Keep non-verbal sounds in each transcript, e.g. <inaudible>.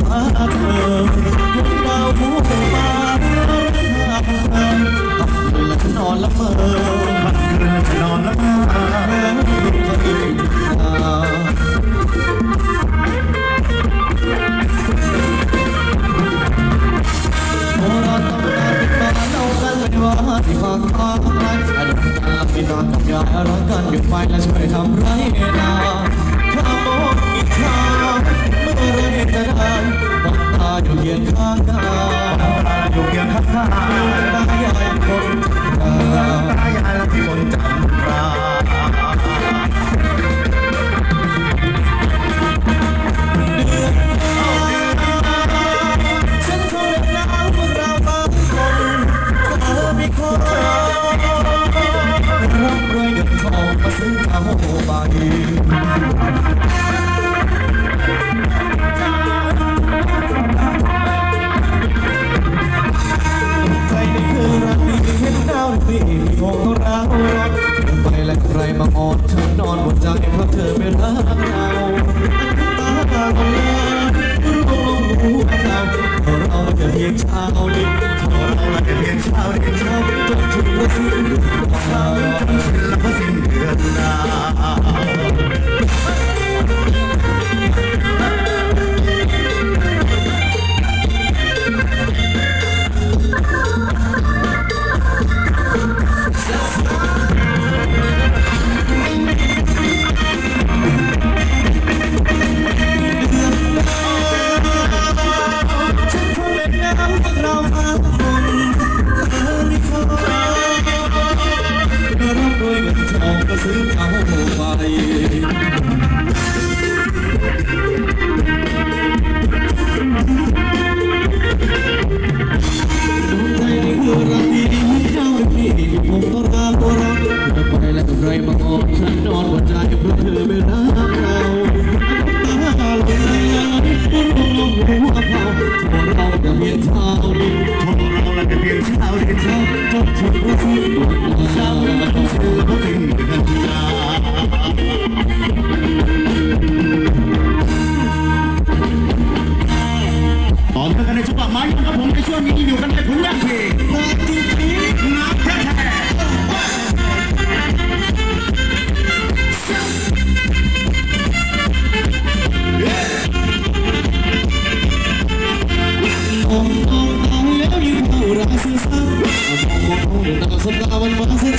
ากไปคอยหาเธอเห็นดาวผู้มาเรื่อยๆทางเธอเวลาฉันนอนละเมอมันคืนจะนอนแล้วมาเมอดูคนอื่นตาโบราณตำนานเป็นมาเล่ากันไม่ว่าที่ฟังฟ้าไรอดีตตาพี่นอนกับยายรักกันอยู่ไฟและช่วยทำไรนาข้ามองอีกทาง เมื่อไระดานวัดตาอยู่เคียงข้างกายอยู่เคียงข้างกาตายายคนตา เราจะเพียงเช้าดินเราละกันเพียงเช้าวดี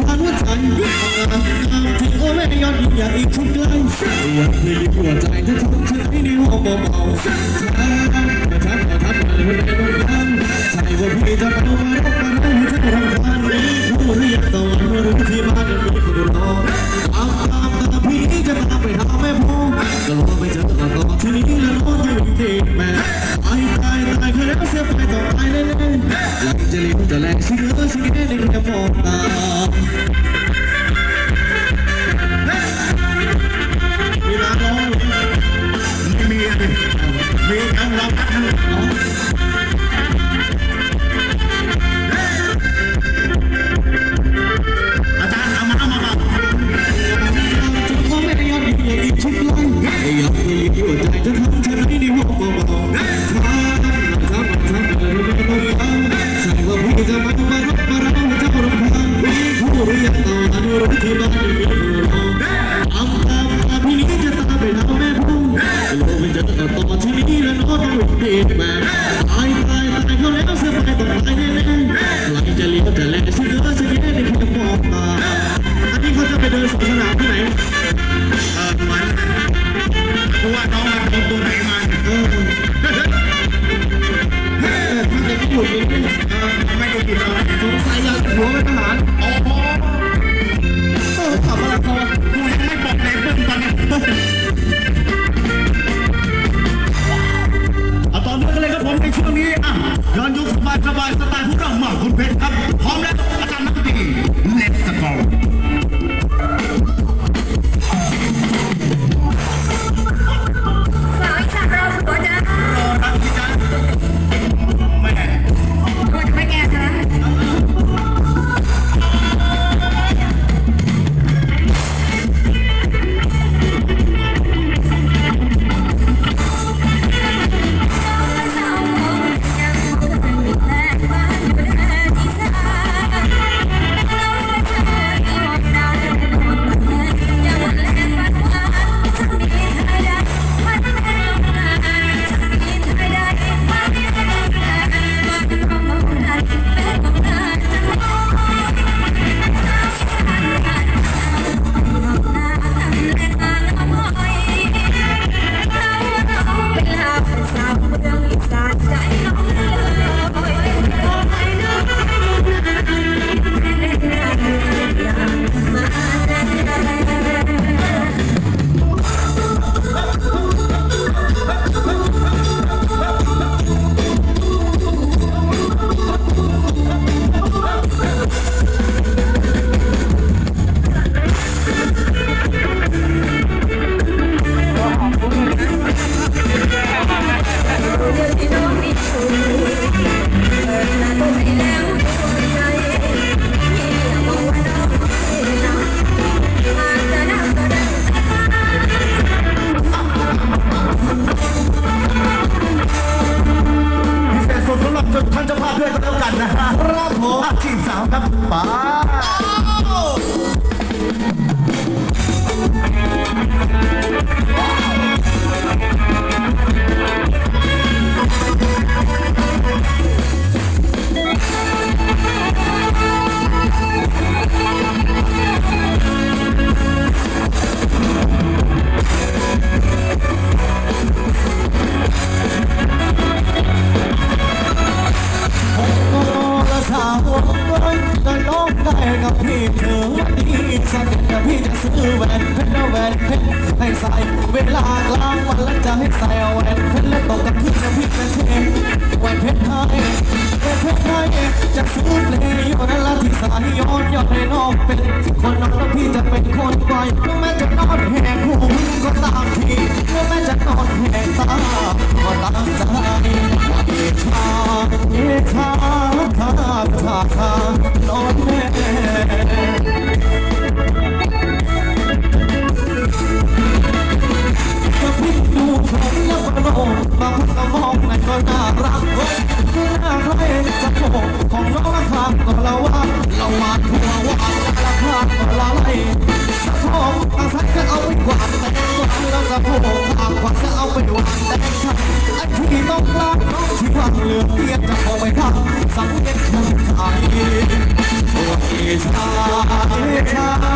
ห์วันมาสถานหัวใจงามงามที่โอ้แม่ยอดยิ่งใหญ่อีกชุดไกลวันที่ยิ่งหัวใจเธอทำฉันให้ในห้องเบาๆช้าแต่ทักแต่ทักเลยคนใดคนนั้นใช่ว่าพี่จะมาว่ารักมาเราให้เธอรำคาญ ผู้เรียกตะวันรู้ที่บ้ายังมีคนรอตามตามตามพี่จะตามไปหาแม่พ่อก็รอไปเจอกันต่อที่นี้แล้วน้องจะวิ่แม่ตายตายตายเคยแล้วเสียไปต่อตายเล่นหลังจะรีบจะแรงสิ่งเออสิ่งนี้ในแค่มองตาเวลาร้องไม่มีอะไรมีการร้องกันอา Thank <laughs> you. ช่วงนี้อะย้อนยุคสบายสบายสไตล์พวกเราหมากคุณเพชรครับ พร้อมแล้วอาจารย์นักดนตรี Let's go ลากลางวันแล้วจะให้ใส่แหวนเพชรแล้วตกกับพี่จะพี่จะเทแหวนเพชรให้แหวนเพชรให้จะซื้อเพลงอยู่นั่นละที่สายย้อนย้อนให้น้องเป็น คนนอนแล้วพี่จะเป็นคนปล่อยแม้จะนอนแหกหูก็ตามทีแม้จะนอนแหกตาก็ตามใจเอชาเอชาชาชาชานอนแม่ ጌታ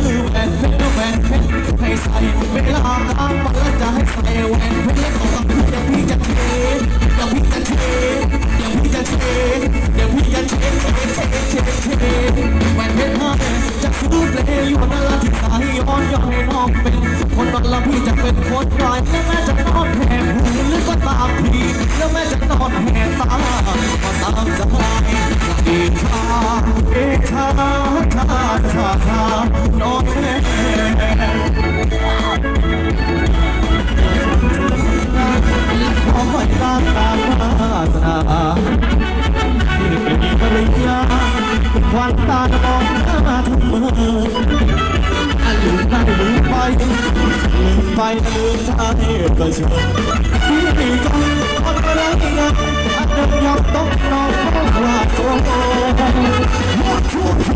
คือแหวนเพชรแหวนเพชรให้ใส่เวลากลางวันแล้วจะให้ใส่แหวนเพชรแล้วตกกลางเดี๋ยวพี่จะเทเดี๋ยวพี่จะเทเดี๋ยวพี่จะเทเดี๋ยวพี่จะเทเทเทเทเทแหวนเพชรให้จะซื้อเพลงอยู่นั่นละที่สายย้อนย้อนให้น้องเป็นคนนั้นละพี่จะเป็นคนปล่อยแล้วแม่จะนอนแหกหูหรือก็ตามพี่แล้วแม่จะนอนแหกตา ชาชานอนแม่ขอให้ตามามวานาที่เป็นปริญญาเป็นควันตามองหน้าทุกมือลืมได้ลืมไปลืมไปลืมได้ก็เชื่อพี่จังคนอะไรกันอันเดิมยังต้องนอนว่าตัวโตก่อกลัวเป็นก็คนดีที่เป็นเมื่อเย็นใจตาโตอาจจะชื่นชื่นใจชื่นใจแล้วพวไม่เป็นโผก็เป็นนักเป็นโชว์แล้วก็อย่างนี้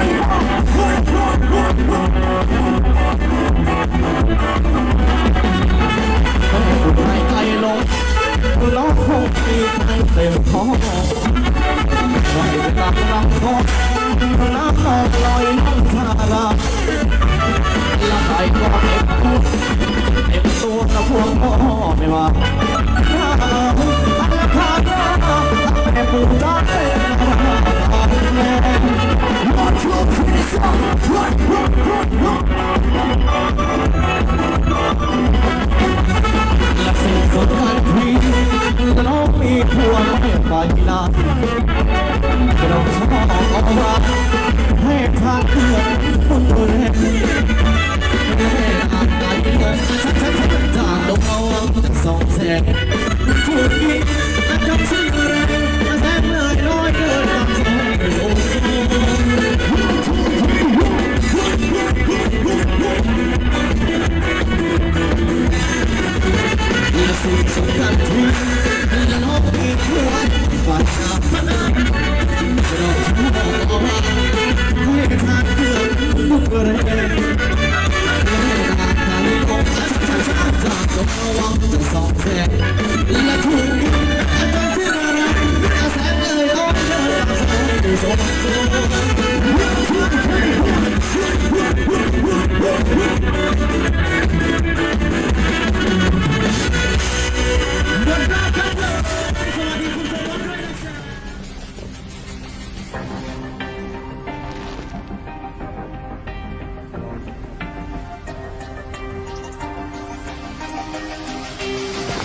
ให้ใจลงแล้วคงมีใจเต็มท้องไว้เวลาลำคอน้ำนองลอยน้ำชาลาละใครก็เต็มตัวเต็มตัวกับพวกพ่อไม่ว่า วยพี่ จา